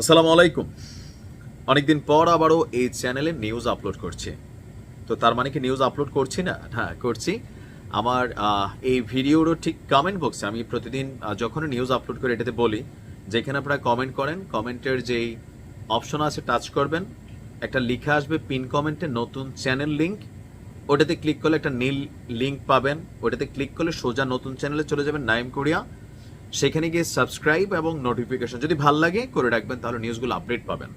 আসসালামু আলাইকুম। অনেকদিন পর আবারও এই চ্যানেলে নিউজ আপলোড করছি। তো তার মানে কি নিউজ আপলোড করছি না? হ্যাঁ করছি। আমার এই ভিডিওরও ঠিক কমেন্ট বক্সে আমি প্রতিদিন যখন নিউজ আপলোড করি এটাতে বলি, যেখানে আপনারা কমেন্ট করেন কমেন্টের যেই অপশন আছে টাচ করবেন। একটা লিখে আসবে পিন কমেন্টে নতুন চ্যানেল লিংক ওটাতে ক্লিক করলে একটা নীল লিংক পাবেন। ওটাতে ক্লিক করলে সোজা নতুন চ্যানেলে চলে যাবেন নাইম কোরিয়া। সেখানে গিয়ে সাবস্ক্রাইব এবং নোটিফিকেশন যদি ভালো লাগে, করে রাখবেন, তাহলে নিউজগুলো আপডেট পাবেন।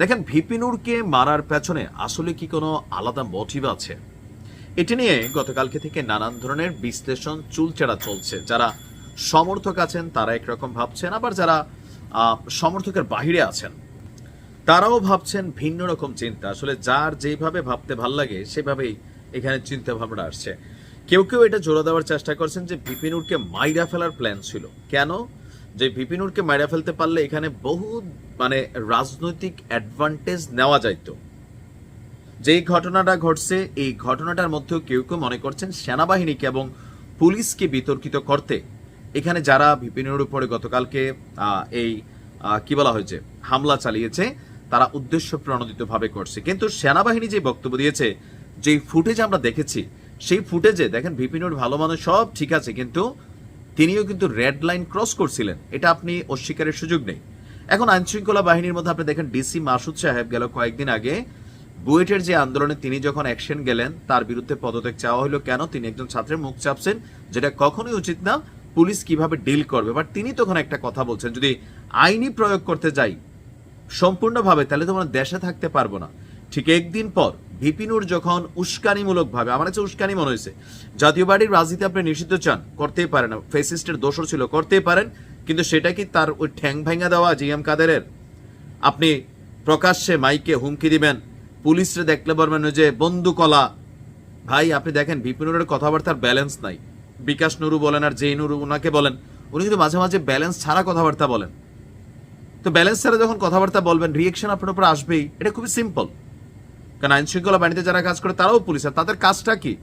দেখেন, ভিপিনুরকে মারার পেছনে আসলে কি কোনো আলাদা মোটিভ আছে? এটি নিয়ে গতকালকে থেকে নানান ধরনের বিশ্লেষণ চুলচেরা চলছে। যারা সমর্থক আছেন, তারা একরকম ভাবছেন, আবার যারা সমর্থকের বাহিরে আছেন, তারাও ভাবছেন ভিন্ন রকম চিন্তা। আসলে যার যেভাবে ভাবতে ভালো লাগে, সেভাবেই এখানে চিন্তা ভাবনা আসছে। কেউ কেউ এটা জোড়া দেওয়ার চেষ্টা করছেন যে বিপিনুরকে মাইরা ফেলার প্ল্যান ছিল। কেন? যে বিপিনুরকে মাইরা ফেলতে পারলে এখানে বহু মানে রাজনৈতিক অ্যাডভান্টেজ নেওয়া যাইতো। যেই ঘটনাটা ঘটছে, এই ঘটনাটার মধ্যেও কেউ কেউ মনে করছেন সেনাবাহিনীকে এবং পুলিশকে বিতর্কিত করতে। এখানে যারা বিপিনের উপরে গতকালকে এই কি বলা হয়েছে, হামলা চালিয়েছে, তারা উদ্দেশ্য প্রণোদিতভাবে করছে। কিন্তু সেনাবাহিনী যে বক্তব্য দিয়েছে, যেই ফুটেজ আমরা দেখেছি সেই ফুটেজে দেখেন বিপিনুর ভালো মানুষ, সব ঠিক আছে, কিন্তু তিনিও কিন্তু রেড লাইন ক্রস করছিলেন। এটা আপনি অস্বীকারের সুযোগ নেই। এখন আইনশৃঙ্খলা বাহিনীর মধ্যে আপনি দেখেন ডিসি মাসুদ সাহেব গেল কয়েকদিন আগে। বুয়েটের যে আন্দোলনে তিনি যখন অ্যাকশন গেলেন, তার বিরুদ্ধে পদত্যাগ চাওয়া হলো কেন? তিনি একজন ছাত্রের মুখ চাপছেন, যেটা কখনোই উচিত না, পুলিশ কীভাবে ডিল করবে? বাট তিনি তখন একটা কথা বলছেন, যদি আইনি প্রয়োগ করতে যাই, সম্পূর্ণভাবে, তাহলে তো আমরা দেশে থাকতে পারব না। ঠিক একদিন পর ভিপিনুর যখন উস্কানিমূলক ভাবে আমার কাছে উস্কানি মনে হয়েছে, জাতীয় বাড়ির রাজনীতি আপনি নিষিদ্ধ চান, করতেই পারেন, ফেসিস্টের দোষর ছিল, করতেই পারেন, কিন্তু সেটা কি তার ওই ঠ্যাং ভাঙা দেওয়া, জি এম কাদেরের? আপনি প্রকাশ্যে মাইকে হুমকি দিবেন, পুলিশরে দেখলে ওই যে বন্ধু কলা ভাই, আপনি দেখেন বিপিনুরের কথাবার্তার ব্যালেন্স নাই। বিকাশ নুরু বলেন আর যেই নুরু ওনাকে বলেন, উনি কিন্তু মাঝে মাঝে ব্যালেন্স ছাড়া কথাবার্তা বলেন। তো ব্যালেন্স ছাড়া যখন কথাবার্তা বলবেন রিয়েকশন আপনার উপর আসবেই, এটা খুবই সিম্পল কারণ আইন শৃঙ্খলা বাহিনীতে যারা কাজ করে, তারাও পুলিশ। আর তাদের কাজটা কি?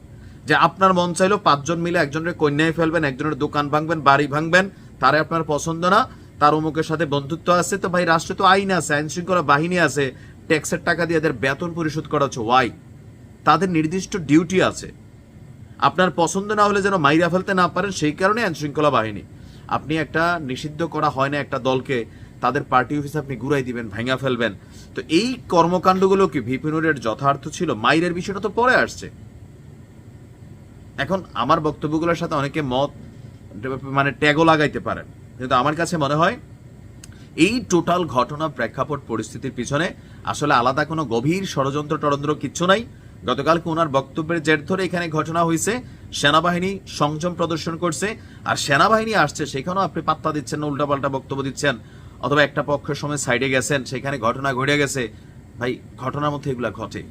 যে আপনার মন চাইলো পাঁচজন মিলে একজনের কন্যায় ফেলবেন, একজনের দোকান ভাঙবেন, বাড়ি ভাঙবেন, তারে আপনার পছন্দ না, তার অমুকের সাথে বন্ধুত্ব আছে। তো ভাই, রাষ্ট্রে তো আইন আছে আইন শৃঙ্খলা বাহিনী আছে, ট্যাক্সের টাকা দিয়ে এদের বেতন পরিশোধ করা হচ্ছে। ওয়াই তাদের নির্দিষ্ট ডিউটি আছে। আপনার পছন্দ না হলে যেন মাইরা ফেলতে না পারেন, সেই কারণে আইন শৃঙ্খলা বাহিনী। আপনি একটা নিষিদ্ধ করা হয় না একটা দলকে তাদের পার্টি অফিস আপনি ঘুরাই দিবেন, ভেঙা ফেলবেন। তো এই কর্মকাণ্ডগুলো কি ভিপিনুরের যথার্থ ছিল? মাইরের বিষয়টা তো পরে আসছে। এখন আমার বক্তব্যগুলোর সাথে অনেকে মত মানে ট্যাগও লাগাইতে পারেন। কিন্তু আমার কাছে মনে হয়, এই টোটাল ঘটনা, প্রেক্ষাপট, পরিস্থিতির পিছনে আসলে আলাদা কোনো গভীর ষড়যন্ত্র টরন্ত্র কিচ্ছু নাই। গতকালকে ওনার বক্তব্যের জের ধরে এখানে ঘটনা হয়েছে সেনাবাহিনী সংযম প্রদর্শন করছে, আর সেনাবাহিনী আসছে, সেখানেও আপনি পাত্তা দিচ্ছেন না, উল্টাপাল্টা বক্তব্য দিচ্ছেন। অথবা একটা পক্ষের সময় সাইডে গেছেন, সেখানে ঘটনা ঘটে গেছে। ভাই, ঘটনার মধ্যে এগুলা ঘটে।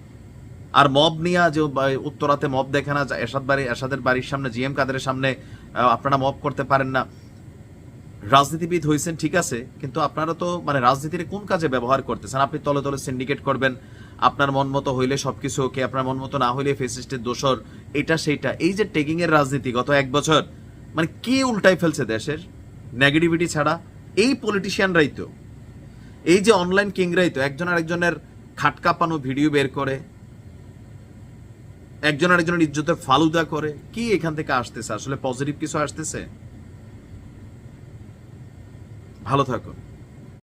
আর মব নিয়ে যে উত্তরাতে মব দেখে না এসাদ বাড়ি এসাদের বাড়ির সামনে, জিএম কাদের সামনে আপনারা মব করতে পারেন না। রাজনীতিবিদ হয়েছেন ঠিক আছে, কিন্তু আপনারা তো মানে রাজনীতির কোন কাজে ব্যবহার করতেছেন? আপনি তলে তলে সিন্ডিকেট করবেন, আপনার মন মতো হইলে সবকিছু ওকে আপনার মন মতো না হইলে ফেসিস্টের দোষর, এটা সেইটা। এই যে টেকিং এর রাজনীতি গত এক বছর মানে কি উল্টাই ফেলছে দেশের? নেগেটিভিটি ছাড়া এই পলিটিশিয়ানরাই তো। এই যে অনলাইন কিংরাই তো, একজন আরেকজনের খাটকাপানো ভিডিও বের করে, একজন আরেকজনের ইজ্জতের ফালুদা করে, কি এখান থেকে আসতেছে? আসলে পজিটিভ কিছু আসতেছে? ভালো থাকুন।